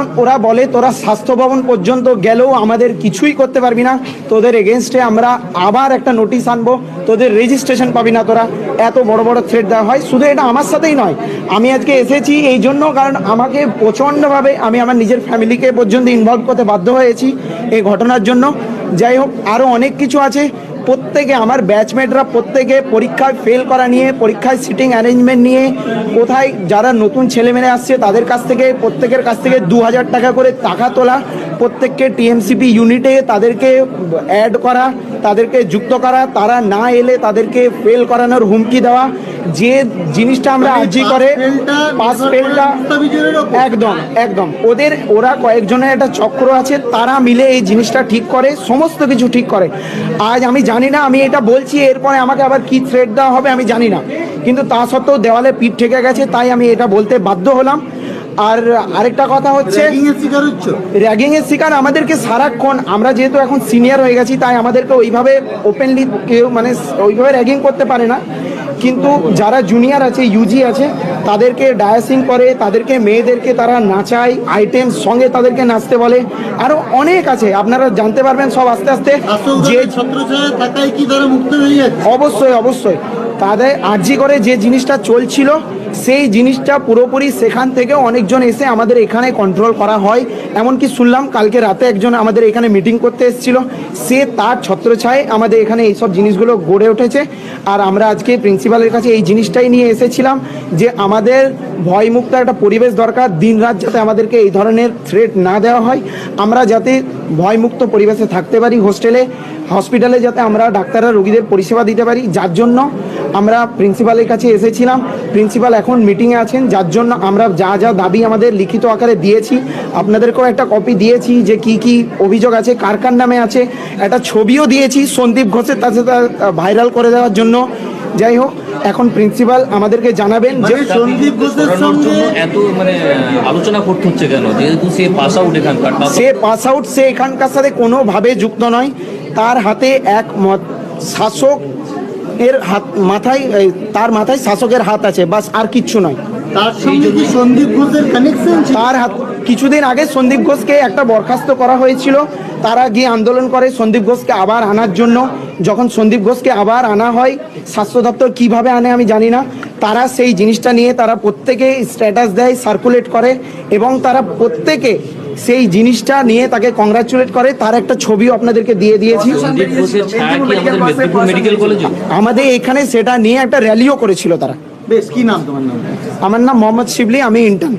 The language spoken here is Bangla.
যখন ওরা বলে, তোরা স্বাস্থ্য ভবন পর্যন্ত গেলেও আমাদের কিছুই করতে পারবি না, তোদের এগেনস্টে আমরা আবার একটা নোটিশ আনব, তোদের রেজিস্ট্রেশন পাবি না তোরা। এত বড় বড় থ্রেট দেওয়া হয়। শুধু এটা আমার সাথেই নয়, আমি আজকে এসেছি এই জন্য কারণ আমাকে প্রচণ্ডভাবে আমি আমার নিজের ফ্যামিলিকে পর্যন্ত ইনভলভ করতে বাধ্য হয়েছি এই ঘটনার জন্য। যাই হোক আরও অনেক কিছু আছে। প্রত্যেকে আমার ব্যাচমেটরা প্রত্যেকে পরীক্ষায় ফেল করা নিয়ে, পরীক্ষায় সিটিং অ্যারেঞ্জমেন্ট নিয়ে, কোথায় যারা নতুন ছেলেমেয়ে আসছে তাদের কাছ থেকে, প্রত্যেকের কাছ থেকে দু হাজার টাকা করে টাকা তোলা প্রত্যেককে টিএমসিপি ইউনিটে তাদেরকে অ্যাড করা তাদেরকে যুক্ত করা তারা না এলে তাদেরকে ফেল করানোর হুমকি দেওয়া যে জিনিসটা আমরা আর্জি করে পাস ফেলটা একদম একদম। ওদের ওরা কয়েকজনের একটা চক্র আছে তারা মিলে এই জিনিসটা ঠিক করে সমস্ত কিছু ঠিক করে। আজ আমি জানি না আমি এটা বলছি এরপরে আমাকে আবার কি থ্রেড দেওয়া হবে আমি জানি না। কিন্তু তা সত্ত্বেও দেওয়ালে পিঠ ঠেকে গেছে তাই আমি এটা বলতে বাধ্য হলাম। আর আরেকটা কথা হচ্ছে র্যাগিং এর শিকার আমাদেরকে সারাক্ষণ আমরা যেহেতু এখন সিনিয়র হয়ে গেছি তাই আমাদেরকে ওইভাবে ওপেনলি কেউ মানে ওইভাবে র্যাগিং করতে পারে না। কিন্তু যারা জুনিয়র আছে ইউজি আছে তাদেরকে ডায়াসিং করে তাদেরকে মেয়েদেরকে তারা নাচায় আইটেম সঙ্গে তাদেরকে নাচতে বলে। আরও অনেক আছে আপনারা জানতে পারবেন সব আস্তে আস্তে যে অবশ্যই অবশ্যই। তাদের আর্জি করে যে জিনিসটা চলছিল সেই জিনিসটা পুরোপুরি সেখান থেকে অনেকজন এসে আমাদের এখানে কন্ট্রোল করা হয়। এমনকি শুনলাম কালকে রাতে একজন আমাদের এখানে মিটিং করতে এসেছিল। সে তার ছত্রছায় আমাদের এখানে এইসব জিনিসগুলো গড়ে উঠেছে। আর আমরা আজকে প্রিন্সিপালের কাছে এই জিনিসটাই নিয়ে এসেছিলাম যে আমাদের ভয়মুক্ত একটা পরিবেশ দরকার দিনরাত যাতে আমাদেরকে এই ধরনের থ্রেট না দেওয়া হয়। আমরা যাতে ভয়মুক্ত পরিবেশে থাকতে পারি হোস্টেলে হসপিটালে যাতে আমরা ডাক্তাররা, রোগীদের পরিষেবা দিতে পারি। যার জন্য আমরা প্রিন্সিপালের কাছে এসেছিলাম। প্রিন্সিপাল এখন মিটিংয়ে আছেন যার জন্য আমরা যা যা দাবি আমাদের লিখিত আকারে দিয়েছি আপনাদেরকেও একটা কপি দিয়েছি যে কি কি অভিযোগ আছে কার কার নামে আছে। একটা ছবিও দিয়েছি সন্দীপ ঘোষের তার সাথে ভাইরাল করে দেওয়ার জন্য। যাই হোক এখন প্রিন্সিপাল আমাদেরকে জানাবেন যে মানে সন্দীপ ঘোষের সঙ্গে এত মানে আলোচনা করতে হচ্ছে কেন? যেহেতু সে পাস আউট এখানকার সে পাস আউট সে এখানকার সাথে কোনোভাবে যুক্ত নয়। তার হাতে এক মত শাসক এর হাত মাথায় তার মাথায় শাসকের হাত আছে বাস আর কিচ্ছু নয়। তার হাত কিছুদিন আগে সন্দীপ ঘোষকে একটা বরখাস্ত করা হয়েছিল। তারা গিয়ে আন্দোলন করে সন্দীপ ঘোষকে আবার আনার জন্য। যখন সন্দীপ ঘোষকে আবার আনা হয় স্বাস্থ্য দপ্তর কীভাবে আনে আমি জানি না। তারা সেই জিনিসটা নিয়ে তারা প্রত্যেকে স্ট্যাটাস দেয় সার্কুলেট করে এবং তারা প্রত্যেকে সেই জিনিসটা নিয়ে তাকে কংগ্রাচুলেট করে। তার একটা ছবিও আপনাদেরকে দিয়ে দিয়েছি। আমাদের এখানে সেটা নিয়ে একটা র্যালিও করেছিল তারা। বেশ কি নাম তোমার নাম? আমার নাম মোহাম্মদ শিবলি আমি ইন্টার্ন